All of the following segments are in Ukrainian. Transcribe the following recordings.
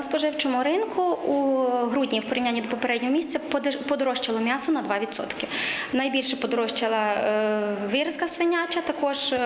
На споживчому ринку у грудні в порівнянні до попереднього місяця подорожчало м'ясо на 2%. Найбільше подорожчала е, вирізка свиняча, також е,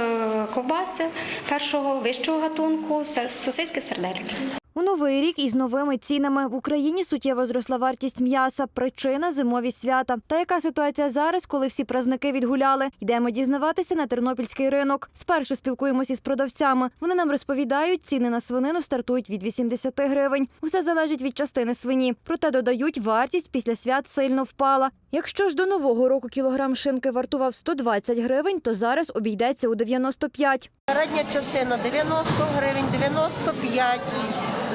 ковбаси першого вищого гатунку, сосиски, сердельки. У новий рік із новими цінами в Україні суттєво зросла вартість м'яса. Причина зимові свята. Та яка ситуація зараз, коли всі праздники відгуляли? Йдемо дізнаватися на тернопільський ринок. Спершу спілкуємося із продавцями. Вони нам розповідають, ціни на свинину стартують від 80 гривень. Усе залежить від частини свині. Проте додають, вартість після свят сильно впала. Якщо ж до нового року кілограм шинки вартував 120 гривень, то зараз обійдеться у 95. Передня частина 90 гривень, 95.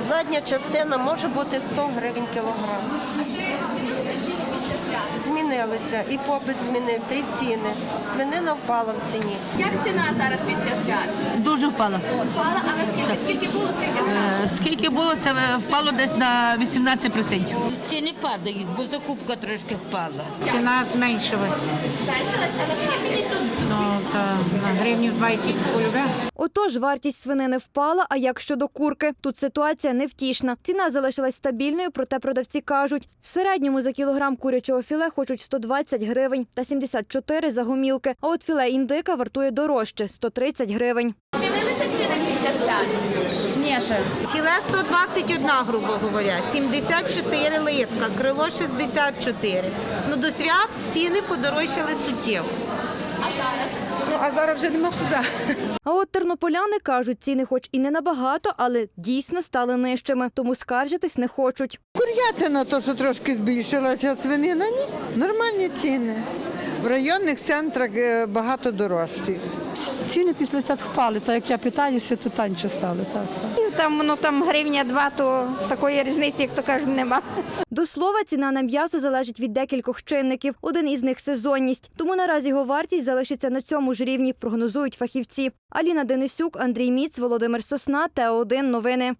Задня частина може бути 100 гривень кілограм. А чи змінилися ціни після свят? Змінилися. І попит змінився, і ціни. Свинина впала в ціні. Як ціна зараз після свят? Дуже впала. Впала, а наскільки? Скільки було, скільки стало? Е, Скільки було, це е, впало десь на 18%. Ціни падають, бо закупка трошки впала. Ціна зменшилась. Зменшилась, а наскільки тут? Ну, та на гривню 20 полюбе. Отож, вартість свинини впала. А як щодо курки? Тут ситуація невтішна. Ціна залишилась стабільною, проте продавці кажуть, в середньому за кілограм курячого філе хочуть 120 гривень та 74 за гумілки. А от філе індика вартує дорожче 130 гривень. Змінилися ціни після свят? Ні, ще. Філе 121, грубо говоря, 74 литка, крило 64. Ну до свят ціни подорожчали суттєво. А зараз? Ну а зараз вже нема куди. А от тернополяни кажуть, ціни, хоч і не набагато, але дійсно стали нижчими, тому скаржитись не хочуть. Курятина то, що трошки збільшилася, свинина ні. Нормальні ціни. В районних центрах е, багато дорожчі. Ціни після свят впали, так як я питаюся, то танче стали. Так, так. І там воно там гривня два, то такої різниці, як то кажуть, нема. До слова, ціна на м'ясо залежить від декількох чинників. Один із них сезонність. Тому наразі його вартість залишиться на цьому ж рівні, прогнозують фахівці. Аліна Денисюк, Андрій Міц, Володимир Сосна, Те 1 Новини.